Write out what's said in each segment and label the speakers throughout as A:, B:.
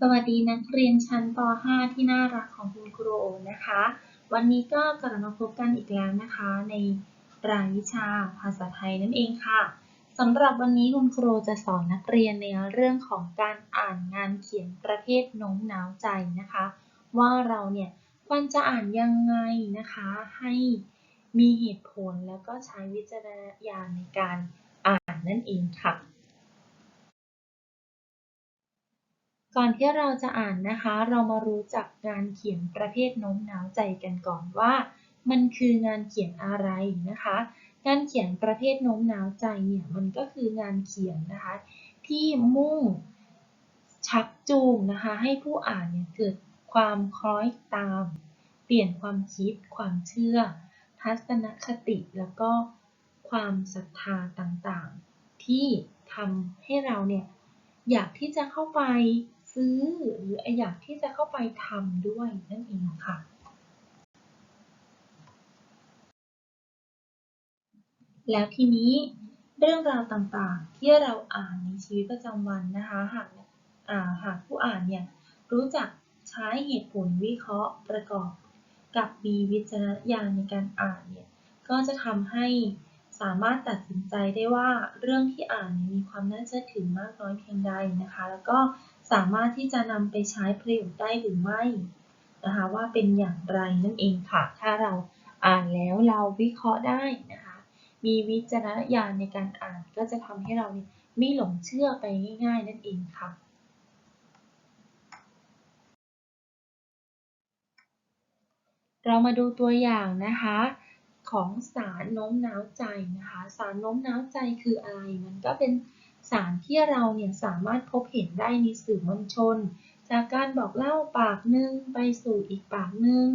A: สวัสดีนักเรียนชั้นป .5 ที่น่ารักของคุณครูโอนะคะ วันนี้ก็กลับมาพบกันอีกแล้วนะคะ ในรายวิชาภาษาไทยนั่นเองค่ะสำหรับวันนี้คุณครูจะสอนนักเรียนในเรื่องของการอ่านงานเขียนประเภทโน้มน้าวใจนะคะ ว่าเราเนี่ยควรจะอ่านยังไงนะคะให้มีเหตุผลแล้วก็ใช้วิจารณญาณในการอ่านนั่นเองค่ะ ก่อนที่เราจะอ่านนะคะ เรามารู้จักงานเขียนประเภทโน้มน้าวใจกันก่อนว่า มันคืองานเขียนอะไรนะคะ งานเขียนประเภทโน้มน้าวใจเนี่ยมันก็คืองานเขียนนะคะ ที่มุ่งชักจูงนะคะ ให้ผู้อ่านเนี่ยเกิดความคล้อยตาม เปลี่ยนความคิด ความเชื่อ ทัศนคติแล้วก็ความศรัทธาต่างๆ ที่ทำให้เราเนี่ยอยากที่จะเข้าไป ซื้อหรืออยากที่จะเข้าไปทำด้วยนั่นเองค่ะแล้วทีนี้เรื่องราวต่างๆ ที่เราอ่านในชีวิตประจำวันนะคะหากหากผู้อ่านเนี่ยรู้จักใช้เหตุผลวิเคราะห์ประกอบกับมีวิจารณญาณในการอ่านเนี่ยก็จะทำให้สามารถตัดสินใจได้ว่าเรื่องที่อ่านมีความน่าเชื่อถือมากน้อยเพียงใดนะคะ แล้วก็ สามารถที่จะนำไปใช้ประโยชน์ได้หรือไม่นะคะว่าเป็นอย่างไรนั่นเองค่ะ ถ้าเราอ่านแล้วเราวิเคราะห์ได้นะคะ มีวิจารณญาณในการอ่านก็จะทำให้เราไม่หลงเชื่อไปง่าย ๆ นั่นเองค่ะเรามาดูตัวอย่างนะคะของสารโน้มน้าวใจนะคะ สารโน้มน้าวใจคืออะไร มันก็เป็นส สารที่เราเนี่ยสามารถพบเห็นได้ในสื่อมวลชน จากการบอกเล่าปากหนึ่งไปสู่อีกปากหนึ่ง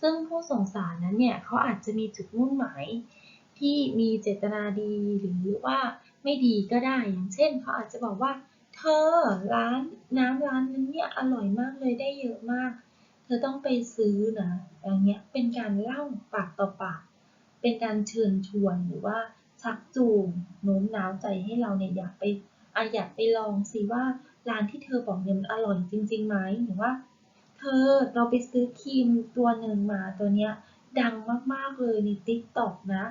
A: ซึ่งผู้ส่งสารนั้นเนี่ยเขาอาจจะมีจุดมุ่งหมาย ที่มีเจตนาดีหรือว่าไม่ดีก็ได้อย่างเช่นเขาอาจจะบอกว่า เธอร้านน้ำร้านนั้นเนี่ยอร่อยมากเลยได้เยอะมาก เธอต้องไปซื้อนะอย่างเงี้ยเป็นการเล่าปากต่อปาก เป็นการเชิญชวนหรือว่า ชักจูงโน้มน้าวใจให้เราเนี่ยอยากไปออยากไปลองสิว่าร้านที่เธอบอกเนี่ยมันอร่อยจริงๆไหมหรือว่า เธอเราไปซื้อครีมตัวหนึ่งมาตัวเนี้ยดังมากๆเลยในติ๊กต็อกนะ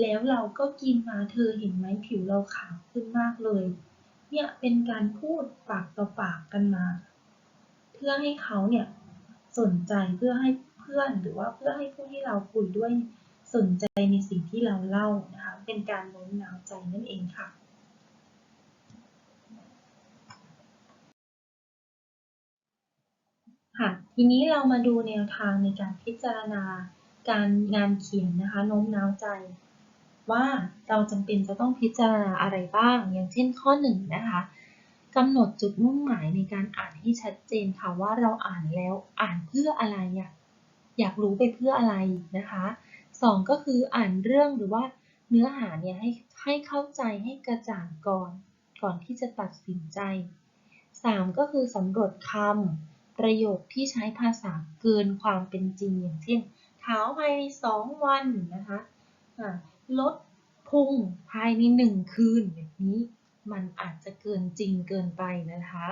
A: แล้วเราก็กินมาเธอเห็นไหมผิวเราขาวขึ้นมากเลย เนี่ยเป็นการพูดปากต่อปากกันมา เพื่อให้เขาเนี่ยสนใจเพื่อให้เพื่อนหรือว่าเพื่อให้ผู้ที่เราคุยด้วย สนใจในสิ่งที่เราเล่านะคะ เป็นการโน้มน้าวใจนั่นเองค่ะค่ะทีนี้เรามาดูแนวทางในการพิจารณาการงานเขียนนะคะโน้มน้าวใจ ว่าเราจำเป็นจะต้องพิจารณาอะไรบ้าง อย่างเช่นข้อ1นนะคะกำหนดจุดมุ่งหมายในการอ่านให้ชัดเจนค่ะว่าเราอ่านแล้วอ่านเพื่ออะไรอยากอยากรู้ไปเพื่ออะไรนะคะ สองก็คืออ่านเรื่องหรือว่าเนื้อหาเนี่ยให้ให้เข้าใจให้กระจ่างก่อน ก่อนที่จะตัดสินใจ 3. ก็คือสำรวจคำประโยคที่ใช้ภาษาเกินความเป็นจริงอย่างเช่นเท้าภายใน 2 วันนะคะลดพุงภายใน 1 คืนแบบนี้มันอาจจะเกินจริงเกินไปนะคะ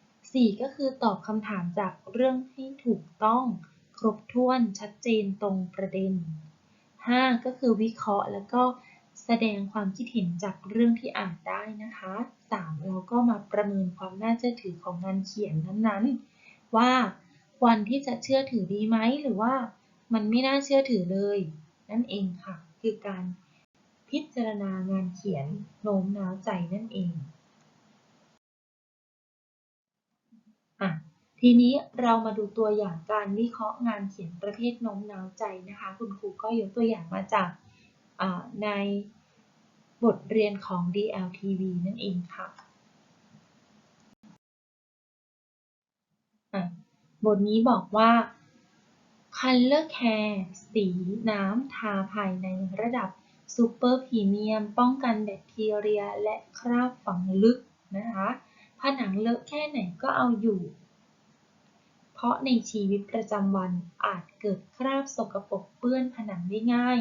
A: 4. ก็คือตอบคำถามจากเรื่องให้ถูกต้อง ครบถ้วนชัดเจนตรงประเด็น 5. ก็คือวิเคราะห์แล้วก็แสดงความคิดเห็นจากเรื่องที่อ่านได้นะคะ 3. เราก็มาประเมินความน่าเชื่อถือของงานเขียนนั้นๆ ว่าควรที่จะเชื่อถือดีไหมหรือว่ามันไม่น่าเชื่อถือเลย นั่นเองค่ะ คือการพิจารณางานเขียนโน้มน้าวใจนั่นเองอะ ทีนี้เรามาดูตัวอย่างการวิเคราะห์งานเขียนประเภทโน้มน้าวใจนะคะ คุณครูก็ยกตัวอย่างมาจากในบทเรียนของ DLTV นั่นเองค่ะ บทนี้บอกว่า Color Care สีน้ำทาภายในระดับซูเปอร์พรีเมียมป้องกันแบคทีเรียและคราบฝังลึกนะคะ ผนังเลอะแค่ไหนก็เอาอยู่ ราะในชีวิตประจำวันอาจเกิดคราบสกปรกเปื้อนผนังได้ง่าย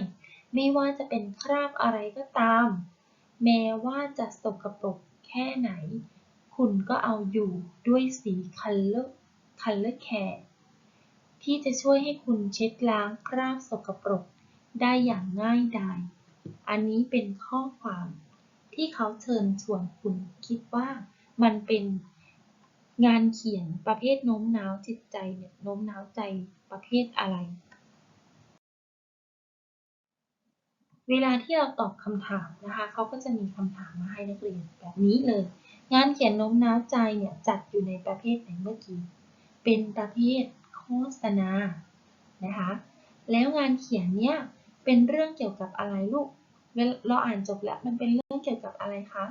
A: ไม่ว่าจะเป็นคราบอะไรก็ตาม แม้ว่าจะสกปรกแค่ไหน คุณก็เอาอยู่ด้วยสี color color care ที่จะช่วยให้คุณเช็ดล้างคราบสกปรกได้อย่างง่ายดาย อันนี้เป็นข้อความที่เขาเชิญชวนคุณคิดว่ามันเป็น งานเขียนประเภทโน้มน้าวจิตใจเนี่ยโน้มน้าวใจประเภทอะไร เวลาที่เราตอบคำถามนะคะเขาก็จะมีคำถามมาให้นักเรียนแบบนี้เลย งานเขียนโน้มน้าวใจเนี่ยจัดอยู่ในประเภทไหนเมื่อกี้ เป็นประเภทโฆษณา นะคะ แล้วงานเขียนเนี่ยเป็นเรื่องเกี่ยวกับอะไรลูก เราอ่านจบแล้วมันเป็นเรื่องเกี่ยวกับอะไรคะ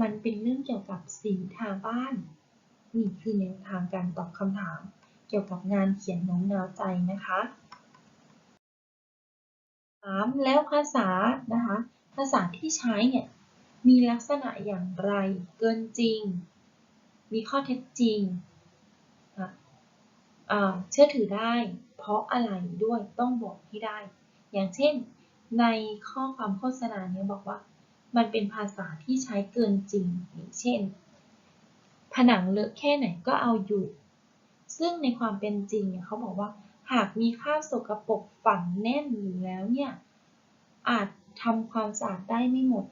A: มันเป็นเรื่องเกี่ยวกับสีทาบ้าน นี่คือแนวทางการตอบคำถาม เกี่ยวกับงานเขียนโน้มน้าวใจนะคะถามแล้วภาษานะคะ ภาษาที่ใช้เนี่ยมีลักษณะอย่างไร เกินจริง มีข้อเท็จจริง เชื่อถือได้ เพราะอะไรด้วยต้องบอกให้ได้ อย่างเช่น ในข้อความโฆษณาเนี่ยบอกว่า มันเป็นภาษาที่ใช้เกินจริง อย่างเช่น ผนังเลอะแค่ไหนก็เอาอยู่ ซึ่งในความเป็นจริงเนี่ยเขาบอกว่า หากมีคราบสกปรกฝังแน่นอยู่แล้วเนี่ย อาจทำความสะอาดได้ไม่หมด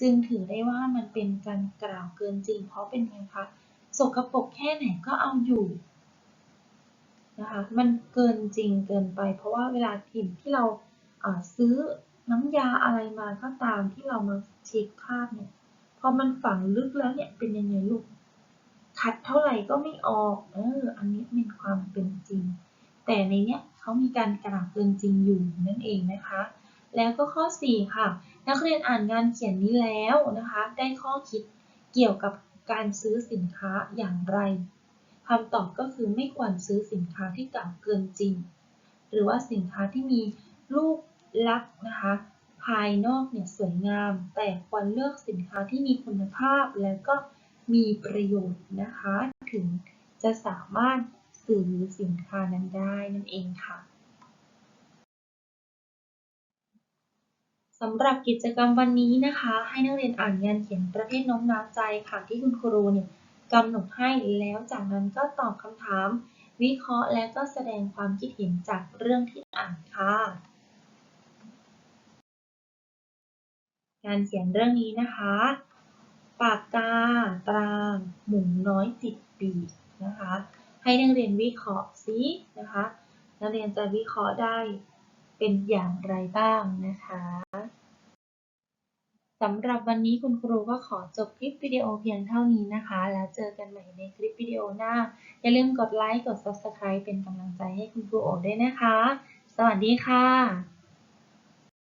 A: จึงถือได้ว่ามันเป็นการกล่าวเกินจริง เพราะเป็นไงคะสกปรกแค่ไหนก็เอาอยู่นะคะมันเกินจริงเกินไป เพราะว่าเวลาถิ่นที่เราซื้อน้ำยาอะไรมาก็ตามที่เรามาเช็คคราบเนี่ย พอมันฝังลึกแล้วเนี่ยเป็นยังไงลูกขัดเท่าไหร่ก็ไม่ออก เออ อันนี้เป็นความเป็นจริง แต่ในเนี้ยเขามีการกล่าวเกินจริงอยู่นั่นเองนะคะ แล้วก็ข้อ 4 ค่ะ นักเรียนอ่านงานเขียนนี้แล้วนะคะ ได้ข้อคิดเกี่ยวกับการซื้อสินค้าอย่างไรคำตอบก็คือไม่ควรซื้อสินค้าที่เก่าวเกินจริง หรือว่าสินค้าที่มีรูปลักษณ์นะคะ ภายนอกเนี่ยสวยงาม แต่ควรเลือกสินค้าที่มีคุณภาพและก็มีประโยชน์นะคะ ถึงจะสามารถซื้อสินค้านั้นได้นั่นเองค่ะสำหรับกิจกรรมวันนี้นะคะ ให้นักเรียนอ่านงานเขียนประเภทน้อมน้าวใจค่ะที่คุณครูเนี่ยกำหนดให้แล้วจากนั้นก็ตอบคำถาม วิเคราะห์และก็แสดงความคิดเห็นจากเรื่องที่อ่านค่ะ การเขียนเรื่องนี้นะคะ ปากกาตรางหมูน้อยติดปีกนะคะ ให้นักเรียนวิเคราะห์ซินะคะ นักเรียนจะวิเคราะห์ได้เป็นอย่างไรบ้างนะคะสำหรับวันนี้คุณครูก็ขอจบคลิปวิดีโอเพียงเท่านี้นะคะ แล้วเจอกันใหม่ในคลิปวิดีโอหน้า อย่าลืมกดไลค์ กด Subscribe เป็นกำลังใจให้คุณครูโอด้วยนะคะ สวัสดีค่ะ